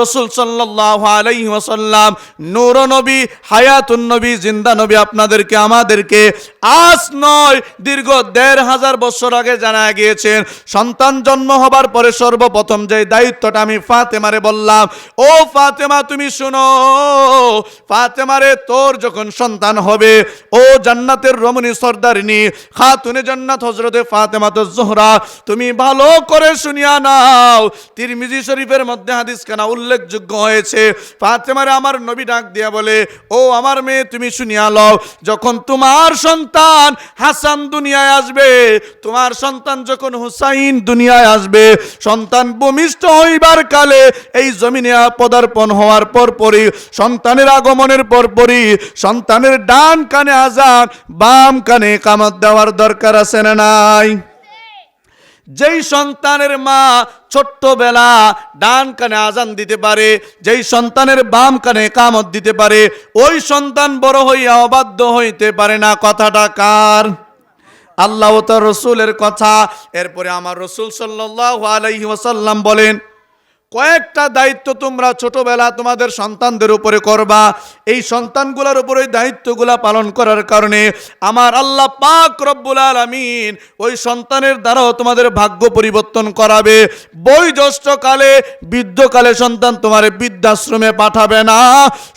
রসুল সাল্লাহ আলাইহি ওয়াসাল্লাম, নূর নবী, হায়াতুন নবী, জিন্দা নবী আপনাদেরকে, আমাদেরকে আজ নয়, দীর্ঘ দেড় হাজার বছর আগে জানা গিয়েছেন, সন্তান জন্ম হবার পরে সর্বপ্রথম যে দায়িত্বটা আমি ফাতেমারে বললাম, ও ফাতেমা, তুমি শোনো, ফাতেমারে তোর যখন সন্তান হবে, ও জান্নাতের রমণী সর্দারিনী, খাতুনে জান্নাত হজরতে ফাতেমা তো জোহরা, তুমি ভালো করে শুনিয়া নাও। তিরমিজি শরীফের মধ্যে হাদিস কানা উল্লেখযোগ্য হয়েছে। ফাতেমারে আমার নবী ডাক দিয়া বলে, ও আমার মেয়ে, তুমি শুনিয়া লও, যখন তোমার সন্তান হাসান দুনিয়ায় আসবে, তোমার সন্তান যখন হুসাইন দুনিয়ায় আসবে, সন্তান ভূমিষ্ঠ হইবার কালে এই জমিনে পদার্পণ হওয়ার পরপরই, সন্তানের আগমনের পরপরই, সন্তানের ডান কানে আজান, বাম কানে কামত দেওয়ার দরকার আছে না নাই? যেই সন্তানের মা ছোট্টবেলা ডান কানে আজান দিতে পারে, যেই সন্তানের বাম কানে কামত দিতে পারে, ওই সন্তান বড় হইয়া অবাধ্য হইতে পারে না। কথাটা কার? আল্লাহ তার রসুলের কথা। এরপরে আমার রসুল সাল্লাহ আলাইহি ওসাল্লাম বলেন কয়েকটা দায়িত্ব তোমরা ছোটবেলা তোমাদের সন্তানদের উপরে করবা। এই সন্তানগুলোর উপরে দায়িত্বগুলা পালন করার কারণে আমার আল্লাহ পাক রব্বুল আলামিন ওই সন্তানের দ্বারাও তোমাদের ভাগ্য পরিবর্তন করাবে। বয়োজ্যেষ্ঠকালে, বৃদ্ধকালে সন্তান তোমারে বৃদ্ধাশ্রমে পাঠাবে না।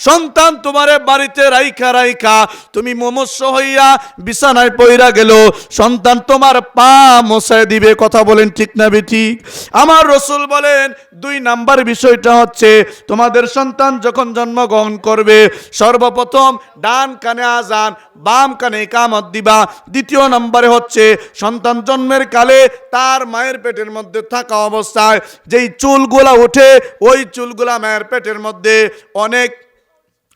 সন্তান তোমারে বাড়িতে রাইখা রাইখা। তুমি মমস্য হইয়া বিছানায় পইরা গেল। সন্তান তোমার পা মশায় দিবে। কথা বলেন ঠিক না বে ঠিক আমার রসুল বলেন, দুই নাম্বার বিষয়টা হচ্ছে, তোমাদের সন্তান যখন জন্মগ্রহণ করবে, সর্বপ্রথম ডান কানে আজান, বাম কানে কামত দিবা। দ্বিতীয় নম্বরে হচ্ছে, সন্তান জন্মের কালে তার মায়ের পেটের মধ্যে থাকা অবস্থায় যেই চুলগুলা ওঠে ওই চুলগুলা মায়ের পেটের মধ্যে অনেক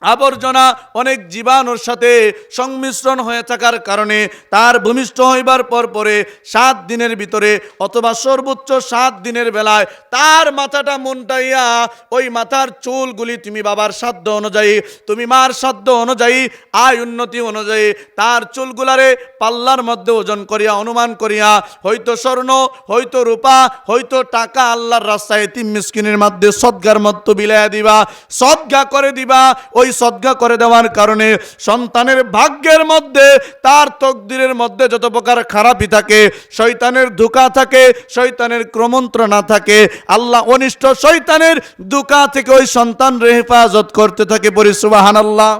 আবর্জনা অনেক জীবাণুর সাথে সংমিশ্রণ হয়ে থাকার কারণে তার ভূমিষ্ঠ হইবার পর পরে সাত দিনের ভিতরে অথবা সর্বোচ্চ সাত দিনের বেলায় তার মাথাটা মনটাইয়া ওই মাথার চুলগুলি তুমি বাবার সাধ্য অনুযায়ী, তুমি মার সাধ্য অনুযায়ী, আয় উন্নতি অনুযায়ী তার চুলগুলারে পাল্লার মধ্যে ওজন করিয়া, অনুমান করিয়া, হয়তো স্বর্ণ, হয়তো রূপা, হয়তো টাকা আল্লাহর রাস্তায় তিন মিসকিনের মধ্যে সদ্গার মধ্যে বিলাইয়া দিবা, সদ্গা করে দিবা, ওই সদ্গা করে দেওয়ার কারণে সন্তানের ভাগ্যের মধ্যে, তার তকদিরের মধ্যে যত প্রকার খারাপই থাকে, শয়তানের ধোকা থাকে, শয়তানের ক্রমন্ত্রণা থাকে, আল্লাহ অনিষ্ট শয়তানের দুকা থেকে ওই সন্তান হেফাজত করতে থাকে পরিসুবাহান আল্লাহ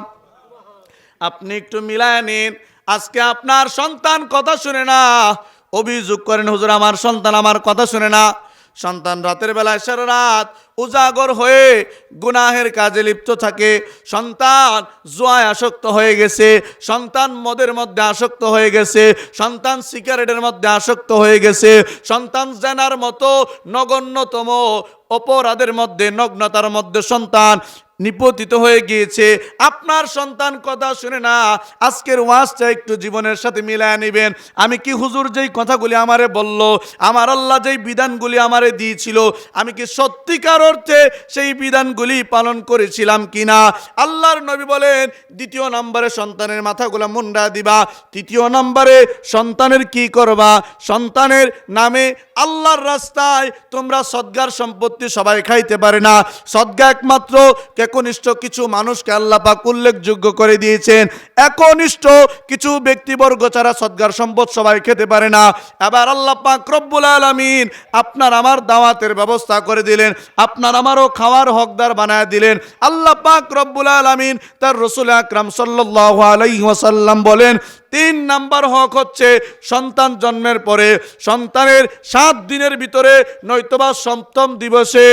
আপনি একটু মিলায় নিন, আজকে আপনার সন্তান কথা শুনে না, অভিযোগ করেন, হুজুর, আমার সন্তান আমার কথা শুনে না। সন্তান রাতের বেলায় সারা রাত উজাগর হয়ে গুনাহের কাজে লিপ্ত থাকে। সন্তান জোয়ায় আসক্ত হয়ে গেছে, সন্তান মদের মধ্যে আসক্ত হয়ে গেছে, সন্তান সিগারেটের মধ্যে আসক্ত হয়ে গেছে, সন্তান জেনার মতো নগণ্যতম অপরাধের মধ্যে, নগ্নতার মধ্যে সন্তান নিপতিত হয়ে গিয়েছে। আপনার সন্তান কথা শুনে না, আজকের ওয়াজটা একটু জীবনের সাথে মিলায় নেবেন। আমি কি হুজুর যেই কথাগুলি আমারে বলল, আমার আল্লাহ যেই বিধানগুলি আমারে দিয়েছিল, আমি কি সত্যিকার অর্থে সেই বিধানগুলি পালন করেছিলাম কিনা? আল্লাহর নবী বলেন, দ্বিতীয় নম্বরে সন্তানের মাথাগুলো মুন্ডা দিবা, তৃতীয় নম্বরে সন্তানের কি করবা? সন্তানের নামে আল্লাহর রাস্তায় তোমরা সদ্গার সম্পত্তি সবাই খাইতে পারে না। সদ্গা একমাত্র একনিষ্ঠ কিছু মানুষকে আল্লাহ পাক উল্লেখযোগ্য করে দিয়েছেন। একনিষ্ঠ কিছু ব্যক্তিবর্গ ছাড়া সদ্গার সম্পদ সবাই খেতে পারে না। এবার আল্লাহ পাক রব্বুল আলামিন আপনার আমার দাওয়াতের ব্যবস্থা করে দিলেন, আপনার আমারও খাওয়ার হকদার বানায় দিলেন। আল্লাহ পাক রব্বুল আলামিন তার রসুল আকরাম সাল্লাল্লাহু আলাইহি ওয়াসাল্লাম বলেন তিন নাম্বার হক হচ্ছে সন্তান জন্মের পরে, সন্তানের সাত দিনের ভিতরে নয়তোবা সপ্তম দিবসে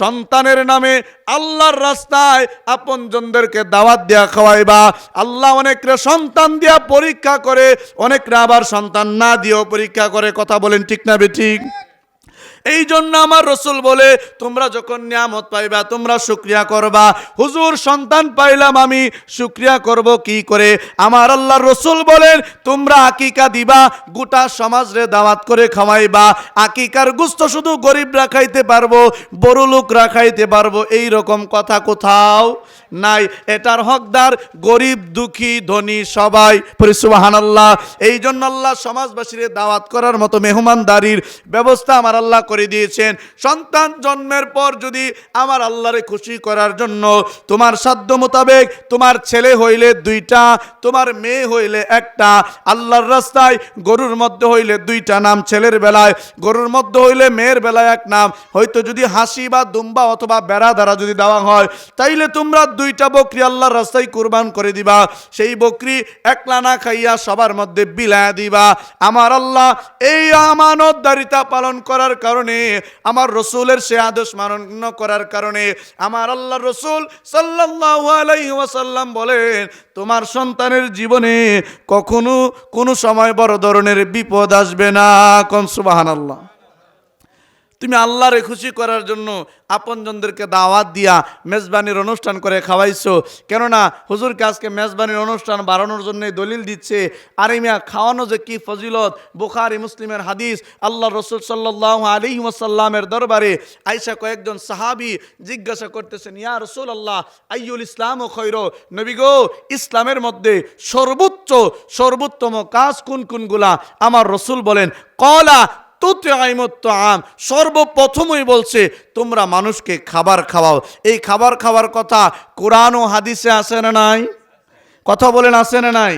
সন্তানের নামে আল্লাহর রাস্তায় আপনজনদেরকে দাওয়াত দেওয়া খাওয়াইবা। আল্লাহ অনেকরে সন্তান দিয়া পরীক্ষা করে, অনেকরা আবার সন্তান না দিয়েও পরীক্ষা করে। কথা বলেন ঠিক না বে ঠিক? এই জন্য আমার রসুল বলে, তোমরা যখন নিয়ামত পাইবা, তোমরা শুক্রিয়া করবা। হুজুর, সন্তান পাইলাম আমি, শুক্রিয়া করব কি করে? আমার আল্লাহ রসুল বলেন, তোমরা আকিকা দিবা, গোটা সমাজরে দাওয়াত করে খাওয়াইবা। আকিকার গুস্ত শুধু গরিব রাখাইতে পারব বড় লোকরা খাইতে পারব এই রকম কথা কোথাও নাই, এটার হকদার গরিব, দুঃখী, ধনী সবাই। পরিসুবাহান আল্লাহ এই জন্য আল্লাহ সমাজবাসীর দাওয়াত করার মতো মেহমানদারির ব্যবস্থা আমার আল্লাহ করে দিয়েছেন। সন্তান জন্মের পর যদি আমার আল্লাহরে খুশি করার জন্য তোমার সাধ্য মোতাবেক তোমার ছেলে হইলে দুইটা, তোমার মেয়ে হইলে একটা, আল্লাহর রাস্তায় গরুর মধ্যে হইলে দুইটা নাম ছেলের বেলায়, গরুর মধ্যে হইলে মেয়ের বেলায় এক নাম। হয়তো যদি হাসি বা দুম্বা অথবা বেড়া দ্বারা যদি দেওয়া হয়, তাইলে তোমরা দুইটা বকরি আল্লাহর রাস্তায় কুরবান করে দিবা। সেই বকরি একলা না খাইয়া সবার মধ্যে বিলায় দিবা। আমার আল্লাহ এই আমানতদারিতা পালন করার কারণে, আমার রসুলের সে আদেশ মান্য করার কারণে, আমার আল্লাহ রসুল সাল্লাল্লাহু আলাইহি ওয়াসাল্লাম বলেন, তোমার সন্তানের জীবনে কখনো কোনো সময় বড় ধরনের বিপদ আসবে না। কোন সুবহানাল্লাহ। তুমি আল্লাহরে খুশি করার জন্য আপনজনদেরকে দাওয়াত দিয়া মেজবানির অনুষ্ঠান করে খাওয়াইছো। কেননা হুজুরকে আজকে মেজবানির অনুষ্ঠান বাড়ানোর জন্য দলিল দিচ্ছে। আর মিয়া, খাওয়ানো যে কি ফজিলত? বুখারি, মুসলিমের হাদিস। আল্লাহ রসুল সাল্লাহ আলী ওয়াসাল্লামের দরবারে আইসা কয়েকজন সাহাবি জিজ্ঞাসা করতেছেন, ইয়া রসুল আল্লাহ আইয়ুল ইসলাম ও খৈর? নবী গো, ইসলামের মধ্যে সর্বোচ্চ, সর্বোত্তম কাজ কোন কোনগুলা? আমার রসুল বলেন কলা আম সর্বপ্রথমই বলছে, তোমরা মানুষকে খাবার খাওয়াও। এই খাবার খাওয়ার কথা কোরআন ও হাদিসে আসে না নাই? কথা বলেন আসে না নাই?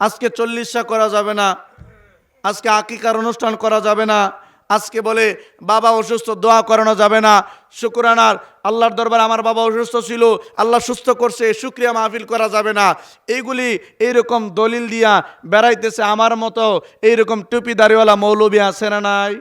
আজকে চল্লিশা করা যাবে না। আজকে আকিকার অনুষ্ঠান করা যাবে না। আজকে বলে, বাবা অসুস্থ, দোয়া করানো যাবে না। শুক্রানার আল্লাহর দরবার আমার বাবা অসুস্থ ছিল, আল্লাহ সুস্থ করছে, শুক্রিয়া মাহফিল করা যাবে না। এইগুলি এইরকম দলিল দিয়া বেড়াইতেছে আমার মতো এইরকম টুপি দাড়িওয়ালা মৌলবী আছে না নাই?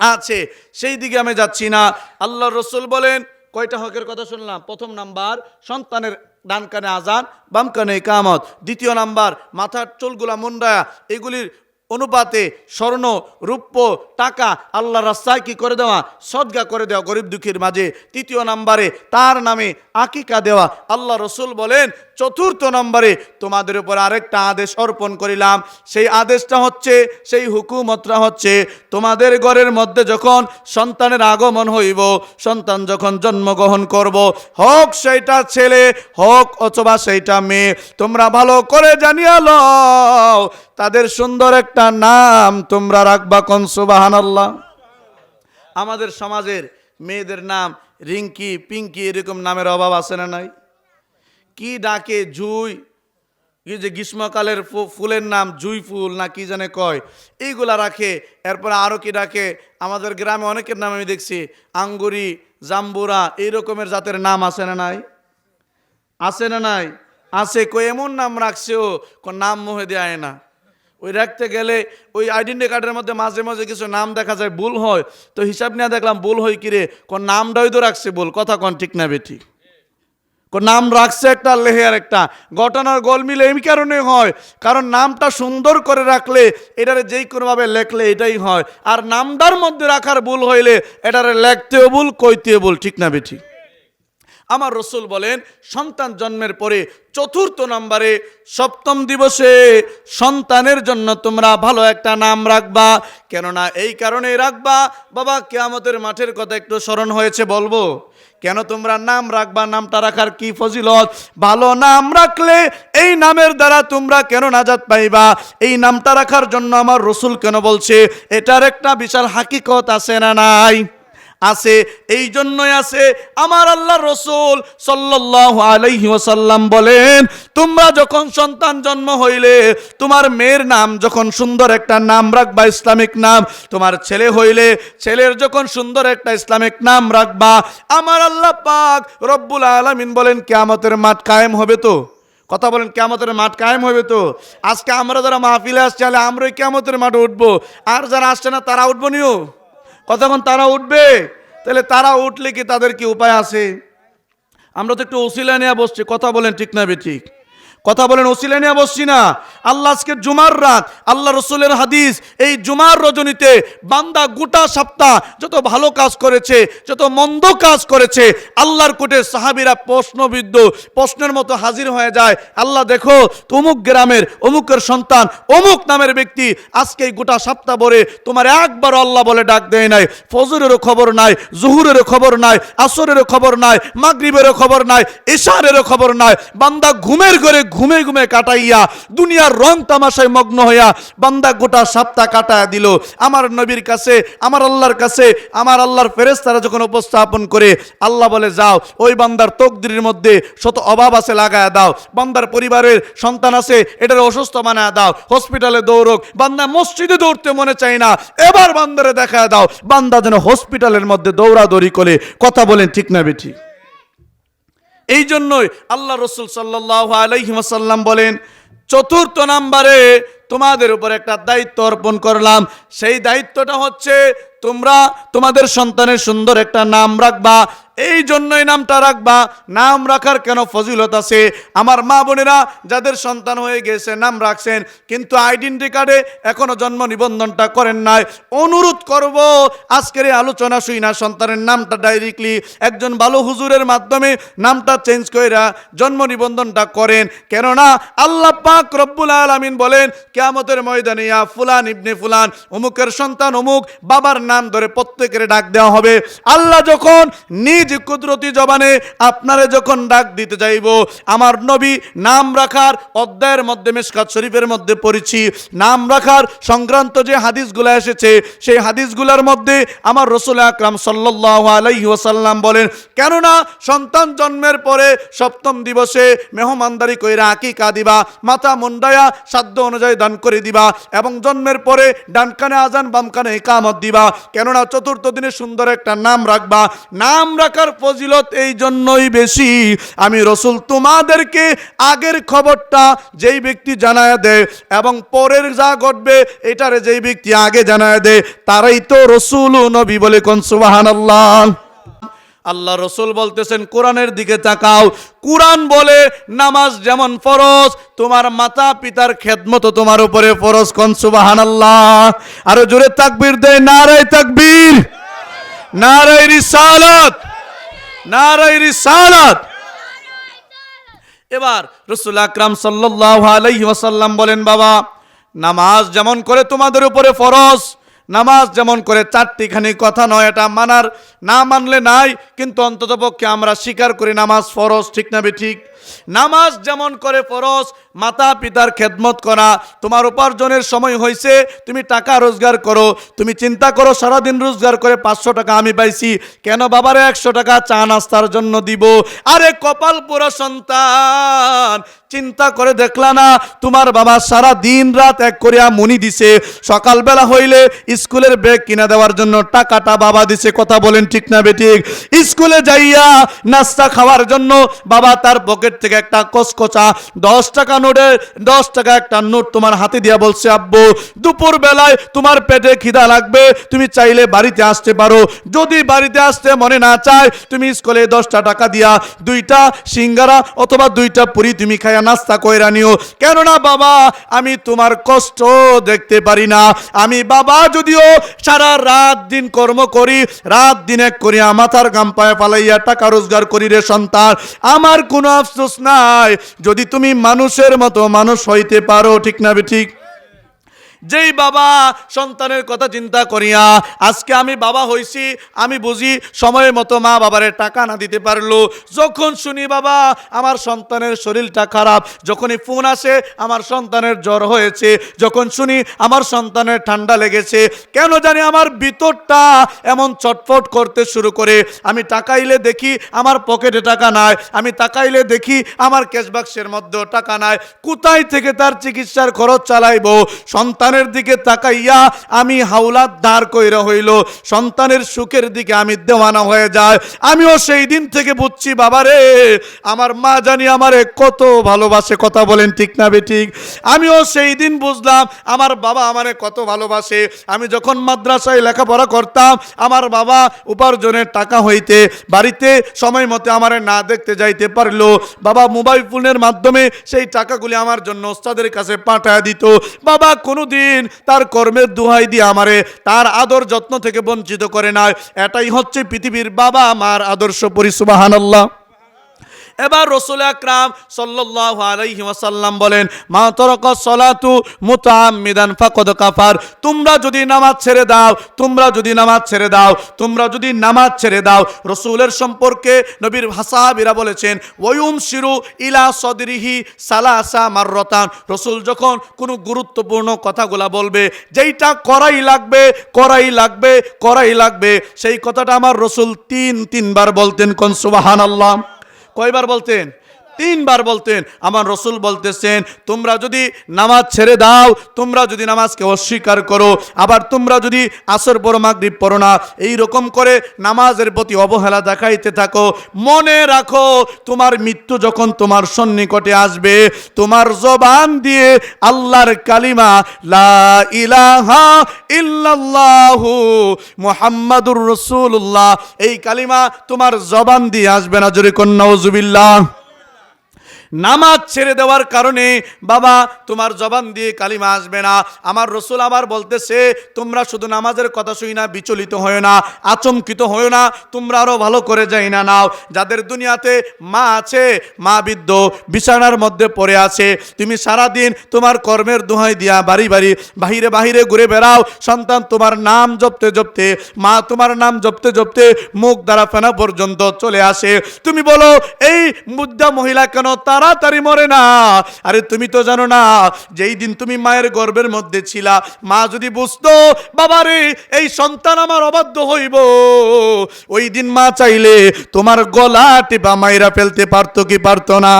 আছে, সেই দিকে আমি যাচ্ছি না। আল্লাহ রসুল বলেন, কয়টা হকের কথা শুনলাম? প্রথম নাম্বার, সন্তানের ডান কানে আজান, বাম কানে কামত দ্বিতীয় নাম্বার, মাথার চুলগুলা মুন্ডায়া। এগুলির অনুপাতে স্বর্ণ, রূপ্য, টাকা আল্লাহ রাস্তায় কি করে দেওয়া, সদগা করে দেওয়া গরিব দুঃখীর মাঝে। তৃতীয় নাম্বারে তার নামে আকিকা দেওয়া। আল্লাহ রসুল বলেন, চতুর্থ নম্বরে তোমাদের উপর আরেকটা আদেশ অর্পণ করিলাম। সেই আদেশটা হচ্ছে, সেই হুকুমতটা হচ্ছে, তোমাদের ঘরের মধ্যে যখন সন্তানের আগমন হইব, সন্তান যখন জন্মগ্রহণ করব, হোক সেইটা ছেলে, হোক অথবা সেইটা মেয়ে, তোমরা ভালো করে জানিয়া লও তাদের সুন্দর একটা নাম তোমরা রাখবা কন? সুবাহান আল্লাহ আমাদের সমাজের মেয়েদের নাম রিঙ্কি, পিঙ্কি এরকম নামের অভাব আছে না নাই? কি ডাকে জুই? কি যে গ্রীষ্মকালের ফুলের নাম জুই ফুল না কি জানে কয়? এইগুলা রাখে, এরপরে আরও কি ডাকে? আমাদের গ্রামে অনেকের নাম আমি দেখছি, আঙ্গুরি, জাম্বুরা এই রকমের জাতের নাম আছে না নাই? আছে না নাই? আছে কই এমন নাম রাখছে ও নাম মোহে দেয় না। ওই রাখতে গেলে ওই আইডেন্টি কার্ডের মধ্যে মাঝে মাঝে কিছু নাম দেখা যায়, ভুল হয়। তো হিসাব নিয়ে দেখলাম ভুল হয় কিরে কোন নামটাই তো রাখছে ভুল, কথা কোন ঠিক না বেঠি। কোন নাম রাখছে একটা লেহের একটা। ঘটনার গোল মিলে এই কারণে হয়, কারণ নামটা সুন্দর করে রাখলে এটারে যেই কোনোভাবে লেখলে এটাই হয়। আর নামটার মধ্যে রাখার ভুল হইলে এটারে লেখতেও ভুল, কইতেও ভুল, ঠিক না বেঠি? আমার রসুল বলেন, সন্তান জন্মের পরে চতুর্থ নম্বরে সপ্তম দিবসে সন্তানের জন্য তোমরা ভালো একটা নাম রাখবা। কেননা এই কারণেই রাখবা। বাবা, কেয়ামতের মাঠের কথা একটু স্মরণ হয়েছে বলব। কেন তোমরা নাম রাখবা? নামটা রাখার কি ফজিলত? ভালো নাম রাখলে এই নামের দ্বারা তোমরা কেন নাজাত পাইবা? এই নামটা রাখার জন্য আমার রসুল কেন বলছে? এটার একটা বিশাল হাকিকত আছে না নাই? আছে এই জন্যই আছে। আমার আল্লাহ রসুল সাল্লাহ আলাইহি ওয়াসাল্লাম বলেন, তোমরা যখন সন্তান জন্ম হইলে, তোমার মেয়ের নাম যখন সুন্দর একটা নাম রাখবা, ইসলামিক নাম, তোমার ছেলে হইলে ছেলের যখন সুন্দর একটা ইসলামিক নাম রাখবা, আমার আল্লাহ পাক রব্বুল আলামিন বলেন, কেয়ামতের মাঠ কায়েম হবে তো? কথা বলেন কেমতের মাঠ কায়েম হবে তো? আজকে আমরা যারা মাহফিলে আসছে আমরাই কেমতের মাঠে উঠবো। আর যারা আসছে না, তারা উঠবো নিও। কতক্ষণ তারা উঠবে? তাহলে তারা উঠলে কি তাদের কি উপায় আছে? আমরা তো একটু ওসিলা নিয়ে বসছি, কথা বলেন ঠিক না বে ঠিক কথা বলেন, ওসিলে নিয়ে বসছি না। আল্লাহ আজকে জুমার রাত, আল্লাহ রসুলের হাদিস, এই জুমার রজনীতে বান্দা গোটা সপ্তাহ যত ভালো কাজ করেছে, যত মন্দ কাজ করেছে, আল্লাহর কোটে সাহাবিরা প্রশ্নবিদ্ধ, প্রশ্নের মতো হাজির হয়ে যায়। আল্লাহ দেখো তমুক গ্রামের অমুকের সন্তান, অমুক নামের ব্যক্তি আজকে এই গোটা সপ্তাহ ভরে তোমার একবার আল্লাহ বলে ডাক দেয় নাই। ফজরেরও খবর নাই, জুহুরেরও খবর নাই, আসরেরও খবর নাই, মাগরিবেরও খবর নাই এশারেরও খবর নাই। বান্দা ঘুমের ঘরে ঘুমে ঘুমে কাটাইয়া দুনিয়ার রং তামাশায় মগ্ন হইয়া বান্দা গোটা সপ্তাহ কাটায় দিল। আমার নবীর কাছে, আমার আল্লাহর কাছে, আমার আল্লাহর ফেরেস্তারা যখন উপস্থাপন করে, আল্লাহ বলে, যাও, ওই বান্দার তকদির মধ্যে শত অভাব আছে, লাগায় দাও। বান্দার পরিবারের সন্তান আছে, এটার অসুস্থ বানায় দাও। হসপিটালে দৌড়ক। বান্দা মসজিদে দৌড়তে মনে চাই না। এবার বান্দারে দেখায় দাও। বান্দা যেন হসপিটালের মধ্যে দৌড়াদৌড়ি করে। কথা বলেন ঠিক না, বেঠি? এই জন্যই আল্লাহ রসুল সাল্লাহ আলহিমাসাল্লাম বলেন, চতুর্থ নাম্বারে তোমাদের উপর একটা দায়িত্ব অর্পণ করলাম। সেই দায়িত্বটা হচ্ছে তোমরা তোমাদের সন্তানের সুন্দর একটা নাম রাখবা এই জন্যই নামটা রাখবা। নাম রাখার কেন ফজিলত আছে? আমার মা বোনেরা যাদের সন্তান হয়ে গেছে, নাম রাখছেন, কিন্তু আইডেন্টি কার্ডে এখনও জন্ম নিবন্ধনটা করেন নাই। অনুরোধ করব, আজকের এই আলোচনা শুই না, সন্তানের নামটা ডাইরেক্টলি একজন ভালো হুজুরের মাধ্যমে নামটা চেঞ্জ কইরা জন্ম নিবন্ধনটা করেন। কেননা আল্লাহ পাক রব্বুল আলামিন বলেন, কেয়ামতের ময়দানে ইয়া ফুলান ইবনে ফুলান, অমুকের সন্তান অমুক বাবার নাম ধরে প্রত্যেকের ডাক দেওয়া হবে। আল্লাহ যখন নিজ কুদরতি জবানে আপনারে যখন ডাক দিতে যাইব, আমার নবী নাম রাখার অধ্যায়ের মধ্যে মেশকাত শরীফের মধ্যে পড়েছি। নাম রাখার সংক্রান্ত যে হাদিসগুলো এসেছে, সেই হাদিসগুলোর মধ্যে আমার রসুল আকরাম সাল্লাহ আলাইহি ওয়াসাল্লাম বলেন, কেননা সন্তান জন্মের পরে সপ্তম দিবসে মেহমানদারি কইরা আকিকা দিবা, মাথা মুন্ডায়া সাধ্য অনুযায়ী দান করে দিবা এবং জন্মের পরে ডান কানে আজান বাম কানে একামত দিবা। কেননা চতুর্থ দিনে সুন্দর একটা নাম রাখবা। নাম রাখার ফজিলত এই জন্যই বেশি। আমি রসুল তোমাদেরকে আগের খবরটা যেই ব্যক্তি জানায় দেয় এবং পরের যা ঘটবে এটারে যেই ব্যক্তি আগে জানায় দেয়, তারাই তো রসুল নবী বলে কোন সুবাহান আল্লাহ রসুল বলতেছেন, কোরআনের দিকে তাকাও। কোরআন বলে নামাজ যেমন ফরজ, তোমার মাতা পিতার খেদমত তোমার উপরে ফরজ কোন সুবাহান আল্লাহ আরও জোরে তাকবির দেয়, নারায় তাকবীর নারাই রিসালাত। এবার রসুল আকরাম ওয়াসাল্লাম বলেন, বাবা, নামাজ যেমন করে তোমাদের উপরে ফরজ, নামাজ যেমন করে চারটিখানি কথা নয়, এটা মানার না মানলে নাই, কিন্তু অন্তত পক্ষে আমরা স্বীকার করি নামাজ ফরজ, ঠিক না বে ঠিক? নামাজ যেমন করে ফরজ, মাতা পিতার খেদমত করা, তোমার উপার্জনের সময় হয়েছে তুমি টাকা রোজগার করো, তুমি চিন্তা করো সারাদিন রোজগার করে পাঁচশো টাকা আমি পাইছি, কেন বাবারে একশো টাকা চা নাস্তার জন্য দিব? আরে কপাল পুরো সন্তান, চিন্তা করে দেখলা না, তোমার বাবা সারা দিন রাত এক করিয়া মনি দিছে, সকালবেলা হইলে স্কুলের ব্যাগ কিনা দেওয়ার জন্য টাকাটা বাবা দিছে, কথা বলেন ঠিক না বেঠিক স্কুলে যাইয়া নাস্তা খাওয়ার জন্য বাবা তার পকেট থেকে একটা কচকচা, দশ টাকা নোটে দশ টাকা একটা নোট তোমার হাতে দিয়া বলছে, আব্বু দুপুর বেলায় তোমার পেটে খিদা লাগবে, তুমি চাইলে বাড়িতে আসতে পারো। যদি বাড়িতে আসতে মনে না চায়, তুমি স্কুলে দশটা টাকা দিয়া দুইটা সিঙ্গারা অথবা দুইটা পুরি তুমি খাইয়া নাস্তা কইরা নিও। কেননা বাবা, আমি তোমার কষ্ট দেখতে পারি না। আমি বাবা যদিও সারা রাত দিন কর্ম করি, রাত দিনে করিয়া মাথার গাম পায়ে ফালাইয়া টাকা রোজগার করি রে সন্তান। আমার কোনো আফসোস নাই। যদি তুমি মানুষের মতো মানুষ হইতে পারো ঠিক না ঠিক? যেই বাবা সন্তানের কথা চিন্তা করিয়া, আজকে আমি বাবা হইছি, আমি বুঝি সময় মতো মা বাবারে টাকা না দিতে পারল। যখন শুনি বাবা, আমার সন্তানের শরীরটা খারাপ, যখনই ফোন আসে, আমার সন্তানের জ্বর হয়েছে, যখন শুনি আমার সন্তানের ঠান্ডা লেগেছে, কেন জানি আমার ভিতরটা এমন চটফট করতে শুরু করে। আমি টাকাইলে দেখি আমার পকেটে টাকা নাই, আমি তাকাইলে দেখি আমার ক্যাশ বাক্সের মধ্যেও টাকা নাই। কোথায় থেকে তার চিকিৎসার খরচ চালাইবো? সন্তান সন্তানের দিকে তাকাইয়া আমি হাওলাত দাঁড় কইরা হইল। সন্তানের সুখের দিকে আমি দেওয়ানা হয়ে যায়। আমিও সেই দিন থেকে বুঝছি, বাবারে, আমার মা জানি আমারে কত ভালোবাসে। কথা বলেন ঠিক না বেঠিক আমিও সেই দিন বুঝলাম, আমার বাবা আমারে কত ভালোবাসে। আমি যখন মাদ্রাসায় লেখাপড়া করতাম, আমার বাবা উপার্জনের টাকা হইতে, বাড়িতে সময় মতো আমারে না দেখতে যাইতে পারল। বাবা মোবাইল ফোনের মাধ্যমে সেই টাকাগুলি আমার জন্য ওস্তাদের কাছে পাঠায় দিত। বাবা কোনোদিন তার কর্মের দুহাই দিয়ে আমারে তার আদর যত্ন থেকে বঞ্চিত করে না এটাই হচ্ছে পৃথিবীর বাবা মার আদর্শ পরিসুবাহান আল্লাহ এবার রসুল আকরাম সাল্লাহ আলাইহি ওয়াসাল্লাম বলেন, মা তরক সলাতু মুতাআম্মিদান ফাকদ কাফার। তোমরা যদি নামাজ ছেড়ে দাও, তোমরা যদি নামাজ ছেড়ে দাও, তোমরা যদি নামাজ ছেড়ে দাও, রসুলের সম্পর্কে নবীর ভাষাবিরা বলেছেন ওয়ুম শিরু ইলা সদরিহি সালাসা মাররতান। রসুল যখন কোনো গুরুত্বপূর্ণ কথাগুলা বলবে, যেইটা করাই লাগবে করাই লাগবে করাই লাগবে। সেই কথাটা আমার রসুল তিন, তিনবার বলতেন কোন সুবাহান আল্লাহ কয়বার বলতেন? তিনবার বলতেন, আমার রসুল বলতেছেন, তোমরা যদি নামাজ ছেড়ে দাও, তোমরা যদি নামাজকে অস্বীকার করো, আবার তোমরা যদি আসর পর মাগরিব পড়ো না, এইরকম করে নামাজের প্রতি অবহেলা দেখাইতে থাকো। মনে রাখো, তোমার মৃত্যু যখন তোমার সন্নিকটে আসবে, তোমার জবান দিয়ে আল্লাহর কালিমা, লা ইলাহা ইল্লাল্লাহু মুহাম্মাদুর রাসূলুল্লাহ, এই কালিমা তোমার জবান দিয়ে আসবে না। জোরে নামাজ ছেড়ে দেওয়ার কারণে, বাবা, তোমার জবান দিয়ে কালিমা আসবে না। আমার রসুল আবার বলতেছে, তোমরা শুধু নামাজের কথা শুই না, বিচলিত হয় না, আচমকিত হয় না, তোমরা আরও ভালো করে যাই না নাও। যাদের দুনিয়াতে মা আছে, মা বৃদ্ধ, বিছানার মধ্যে পড়ে আছে, তুমি সারাদিন তোমার কর্মের দোহাই দিয়া বাড়ি বাড়ি, বাহিরে বাহিরে ঘুরে বেড়াও। সন্তান তোমার নাম জপতে জপতে, মা তোমার নাম জপতে জপতে মুখ দ্বারা ফেনা পর্যন্ত চলে আসে। তুমি বলো, এই মুদ্রা মহিলা কেন তাড়াতাড়ি মরে না। আরে তুমি তো জানো না, যেই দিন তুমি মায়ের গর্বের মধ্যে ছিলা, মা যদি বুঝতো বাবা রে এই সন্তান আমার অবাধ্য হইব। ওই দিন মা চাইলে তোমার গলা টিপা মায়েরা ফেলতে পারতো কি পারতো না।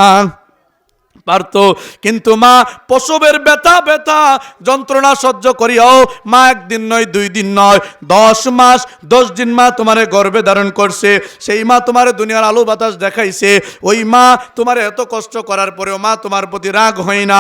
পারতো। কিন্তু মা, প্রসবের ব্যথা ব্যথা। যন্ত্রণা সহ্য করিয়াও মা একদিন নয়, দুই দিন নয়, দশ মাস, দশ দিন মা তোমারে গর্বে ধারণ করছে। সেই মা তোমারে দুনিয়ার আলো বাতাস দেখাইছে। ওই মা তোমার এত কষ্ট করার পরেও মা তোমার প্রতি রাগ হয় না।